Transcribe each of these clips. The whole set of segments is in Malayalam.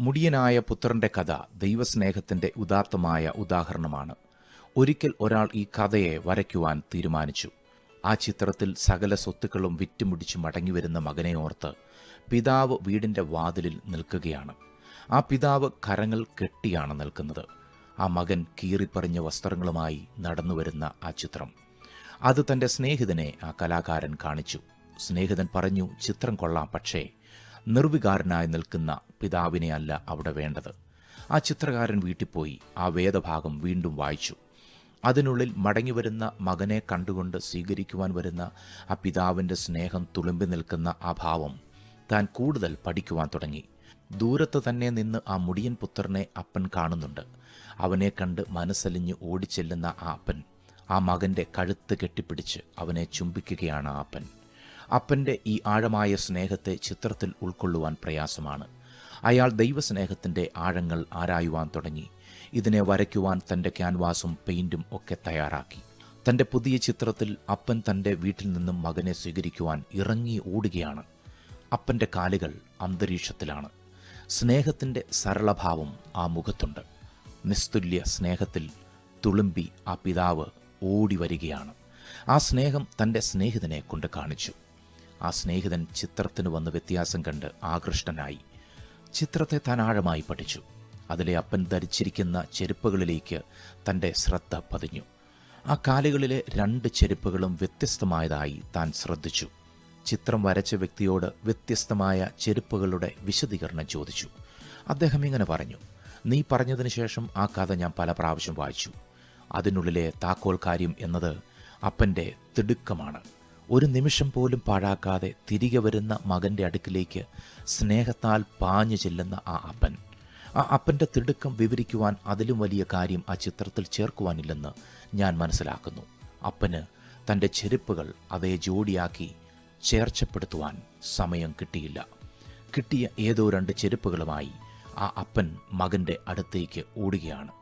മുടിയനായ പുത്രന്റെ കഥ ദൈവസ്നേഹത്തിന്റെ ഉദാത്തമായ ഉദാഹരണമാണ്. ഒരിക്കൽ ഒരാൾ ഈ കഥയെ വരയ്ക്കുവാൻ തീരുമാനിച്ചു. ആ ചിത്രത്തിൽ സകല സ്വത്തുക്കളും വിറ്റുമുടിച്ച് മടങ്ങിവരുന്ന മകനെ ഓർത്ത് പിതാവ് വീടിന്റെ വാതിലിൽ നിൽക്കുകയാണ്. ആ പിതാവ് കരങ്ങൾ കെട്ടിയാണ് നിൽക്കുന്നത്. ആ മകൻ കീറിപ്പറിഞ്ഞ വസ്ത്രങ്ങളുമായി നടന്നു വരുന്ന ആ ചിത്രം. അത് തന്റെ സ്നേഹിതനെ ആ കലാകാരൻ കാണിച്ചു. സ്നേഹിതൻ പറഞ്ഞു ചിത്രം കൊള്ളാം പക്ഷേ നിർവികാരനായി നിൽക്കുന്ന പിതാവിനെ അല്ല അവിടെ വേണ്ടത്. ആ ചിത്രകാരൻ വീട്ടിൽ പോയി ആ വേദഭാഗം വീണ്ടും വായിച്ചു. അതിനുള്ളിൽ മടങ്ങിവരുന്ന മകനെ കണ്ടുകൊണ്ട് സ്വീകരിക്കുവാൻ വരുന്ന ആ പിതാവിന്റെ സ്നേഹം തുളുമ്പി നിൽക്കുന്ന ആ ഭാവം താൻ കൂടുതൽ പഠിക്കുവാൻ തുടങ്ങി. ദൂരത്ത് തന്നെ നിന്ന് ആ മുടിയൻ പുത്രനെ അപ്പൻ കാണുന്നുണ്ട്. അവനെ കണ്ട് മനസ്സലിഞ്ഞ് ഓടിച്ചെല്ലുന്ന ആ അപ്പൻ ആ മകന്റെ കഴുത്ത് കെട്ടിപ്പിടിച്ച് അവനെ ചുംബിക്കുകയാണ് ആ അപ്പൻ. അപ്പന്റെ ഈ ആഴമായ സ്നേഹത്തെ ചിത്രത്തിൽ ഉൾക്കൊള്ളുവാൻ പ്രയാസമാണ്. അയാൾ ദൈവസ്നേഹത്തിന്റെ ആഴങ്ങൾ ആരായുവാൻ തുടങ്ങി. ഇതിനെ വരയ്ക്കുവാൻ തന്റെ ക്യാൻവാസും പെയിന്റും ഒക്കെ തയ്യാറാക്കി. തന്റെ പുതിയ ചിത്രത്തിൽ അപ്പൻ തന്റെ വീട്ടിൽ നിന്നും മകനെ സ്വീകരിക്കുവാൻ ഇറങ്ങി ഓടുകയാണ്. അപ്പന്റെ കാലുകൾ അന്തരീക്ഷത്തിലാണ്. സ്നേഹത്തിന്റെ സരളഭാവം ആ മുഖത്തുണ്ട്. നിസ്തുല്യ സ്നേഹത്തിൽ തുളുമ്പി ആ പിതാവ് ഓടി വരികയാണ് ആ സ്നേഹം തന്റെ സ്നേഹിതനെ കൊണ്ട് കാണിച്ചു. ആ സ്നേഹിതൻ ചിത്രത്തിന് വന്ന് വ്യത്യാസം കണ്ട് ആകൃഷ്ടനായി. ചിത്രത്തെ താൻ ആഴമായി പഠിച്ചു. അതിലെ അപ്പൻ ധരിച്ചിരിക്കുന്ന ചെരുപ്പുകളിലേക്ക് തന്റെ ശ്രദ്ധ പതിഞ്ഞു. ആ കാലുകളിലെ രണ്ട് ചെരുപ്പുകളും വ്യത്യസ്തമായതായി താൻ ശ്രദ്ധിച്ചു. ചിത്രം വരച്ച വ്യക്തിയോട് വ്യത്യസ്തമായ ചെരുപ്പുകളുടെ വിശദീകരണം ചോദിച്ചു. അദ്ദേഹം ഇങ്ങനെ പറഞ്ഞു നീ പറഞ്ഞതിന് ശേഷം ആ കഥ ഞാൻ പല പ്രാവശ്യം വായിച്ചു. അതിനുള്ളിലെ താക്കോൽ കാര്യം എന്നത് അപ്പന്റെ തിടുക്കമാണ്. ഒരു നിമിഷം പോലും പാഴാക്കാതെ തിരികെ വരുന്ന മകന്റെ അടുക്കിലേക്ക് സ്നേഹത്താൽ പാഞ്ഞു ചെല്ലുന്ന ആ അപ്പൻ. ആ അപ്പന്റെ തിടുക്കം വിവരിക്കുവാൻ അതിലും വലിയ കാര്യം ആ ചിത്രത്തിൽ ചേർക്കുവാനില്ലെന്ന് ഞാൻ മനസ്സിലാക്കുന്നു. അപ്പന് തന്റെ ചെരുപ്പുകൾ അതേ ജോഡിയാക്കി ചേർച്ചപ്പെടുത്തുവാൻ സമയം കിട്ടിയില്ല. കിട്ടിയ ഏതോ രണ്ട് ചെരുപ്പുകളുമായി ആ അപ്പൻ മകന്റെ അടുത്തേക്ക് ഓടുകയാണ്.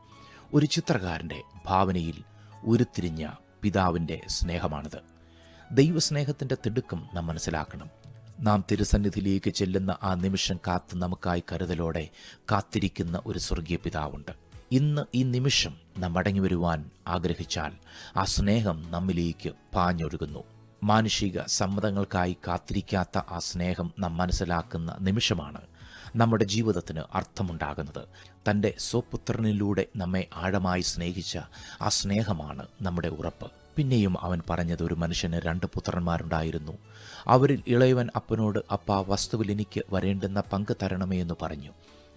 ഒരു ചിത്രകാരന്റെ ഭാവനയിൽ ഉരുത്തിരിഞ്ഞ പിതാവിന്റെ സ്നേഹമാണിത്. ദൈവസ്നേഹത്തിന്റെ തിടുക്കം നാം മനസ്സിലാക്കണം. നാം തിരുസന്നിധിയിലേക്ക് ചെല്ലുന്ന ആ നിമിഷം കാത്ത് നമുക്കായി കരുതലോടെ കാത്തിരിക്കുന്ന ഒരു സ്വർഗീയ പിതാവുണ്ട്. ഇന്ന് ഈ നിമിഷം നാം മടങ്ങി വരുവാൻ ആഗ്രഹിച്ചാൽ ആ സ്നേഹം നമ്മിലേക്ക് പാഞ്ഞൊഴുകുന്നു. മാനുഷിക സമ്മതങ്ങൾക്കായി കാത്തിരിക്കാത്ത ആ സ്നേഹം നാം മനസ്സിലാക്കുന്ന നിമിഷമാണ് നമ്മുടെ ജീവിതത്തിന് അർത്ഥമുണ്ടാകുന്നത്. തന്റെ സ്വപുത്രനിലൂടെ നമ്മെ ആഴമായി സ്നേഹിച്ച ആ സ്നേഹമാണ് നമ്മുടെ ഉറപ്പ്. പിന്നെയും അവൻ പറഞ്ഞത് ഒരു മനുഷ്യന് രണ്ട് പുത്രന്മാരുണ്ടായിരുന്നു. അവരിൽ ഇളയവൻ അപ്പനോട് അപ്പ വസ്തുവിൽ എനിക്ക് വരേണ്ടുന്ന പങ്ക് തരണമേ എന്ന് പറഞ്ഞു.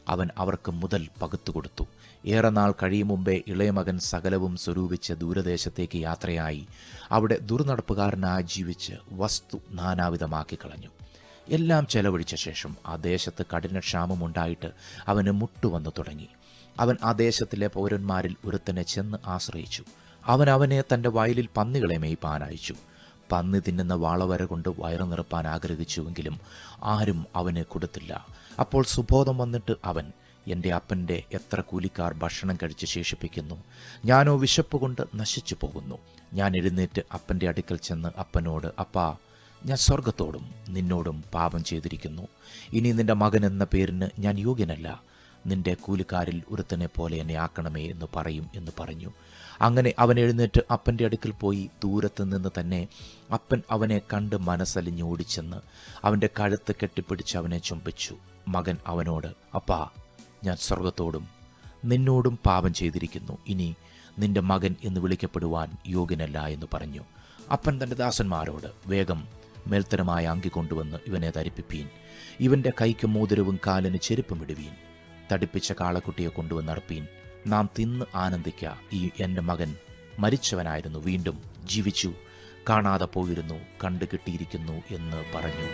അവൻ അവർക്ക് മുതൽ പകുത്തു കൊടുത്തു. ഏറെ നാൾ കഴിയും മുമ്പേ ഇളയമകൻ സകലവും സ്വരൂപിച്ച് ദൂരദേശത്തേക്ക് യാത്രയായി. അവിടെ ദുർനടപ്പുകാരനായി ജീവിച്ച് വസ്തു നാനാവിധമാക്കി കളഞ്ഞു. എല്ലാം ചെലവഴിച്ച ശേഷം ആ ദേശത്ത് കഠിനക്ഷാമമുണ്ടായിട്ട് അവന് മുട്ടുവന്നു തുടങ്ങി. അവൻ ആ ദേശത്തിലെ പൗരന്മാരിൽ ഒരുത്തനെ ചെന്ന് ആശ്രയിച്ചു. അവൻ അവനെ തന്റെ വയലിൽ പന്നികളെ മേയ്പ്പാൻ അയച്ചു. പന്നി തിന്നുന്ന വാളവര കൊണ്ട് വയറു നിറപ്പാൻ ആഗ്രഹിച്ചുവെങ്കിലും ആരും അവന് കൊടുത്തില്ല. അപ്പോൾ സുബോധം വന്നിട്ട് അവൻ എന്റെ അപ്പന്റെ എത്ര കൂലിക്കാർ ഭക്ഷണം കഴിച്ച് ശേഷിപ്പിക്കുന്നു? ഞാനോ വിശപ്പ് കൊണ്ട് നശിച്ചു പോകുന്നു. ഞാൻ എഴുന്നേറ്റ് അപ്പന്റെ അടുക്കൽ ചെന്ന് അപ്പനോട് അപ്പാ ഞാൻ സ്വർഗത്തോടും നിന്നോടും പാപം ചെയ്തിരിക്കുന്നു. ഇനി നിന്റെ മകൻ എന്ന പേരിന് ഞാൻ യോഗ്യനല്ല. നിന്റെ കൂലിക്കാരിൽ ഒരുത്തനെ പോലെ എന്നെ ആക്കണമേ എന്ന് പറയും എന്ന് പറഞ്ഞു. അങ്ങനെ അവൻ എഴുന്നേറ്റ് അപ്പന്റെ അടുക്കൽ പോയി ദൂരത്ത് നിന്ന് തന്നെ അപ്പൻ അവനെ കണ്ട് മനസ്സലിഞ്ഞ് ഓടിച്ചെന്ന് അവന്റെ കഴുത്ത് കെട്ടിപ്പിടിച്ച് അവനെ ചുംബിച്ചു. മകൻ അവനോട് അപ്പാ ഞാൻ സ്വർഗത്തോടും നിന്നോടും പാപം ചെയ്തിരിക്കുന്നു. ഇനി നിന്റെ മകൻ എന്ന് വിളിക്കപ്പെടുവാൻ യോഗ്യനല്ല എന്ന് പറഞ്ഞു. അപ്പൻ തന്റെ ദാസന്മാരോട് വേഗം മേൽത്തരമായ അങ്കി കൊണ്ടുവന്ന് ഇവനെ ധരിപ്പിപ്പീൻ. ഇവന്റെ കൈക്ക് മോതിരവും കാലിന് ചെരുപ്പും ഇടുവീൻ. തടിപ്പിച്ച കാളക്കുട്ടിയെ കൊണ്ടുവന്നർപ്പീൻ നാം തിന്ന് ആനന്ദിക്ക ഈ എന്റെ മകൻ മരിച്ചവനായിരുന്നു വീണ്ടും ജീവിച്ചു കാണാതെ പോയിരുന്നു കണ്ടു കിട്ടിയിരിക്കുന്നു എന്ന് പറഞ്ഞു.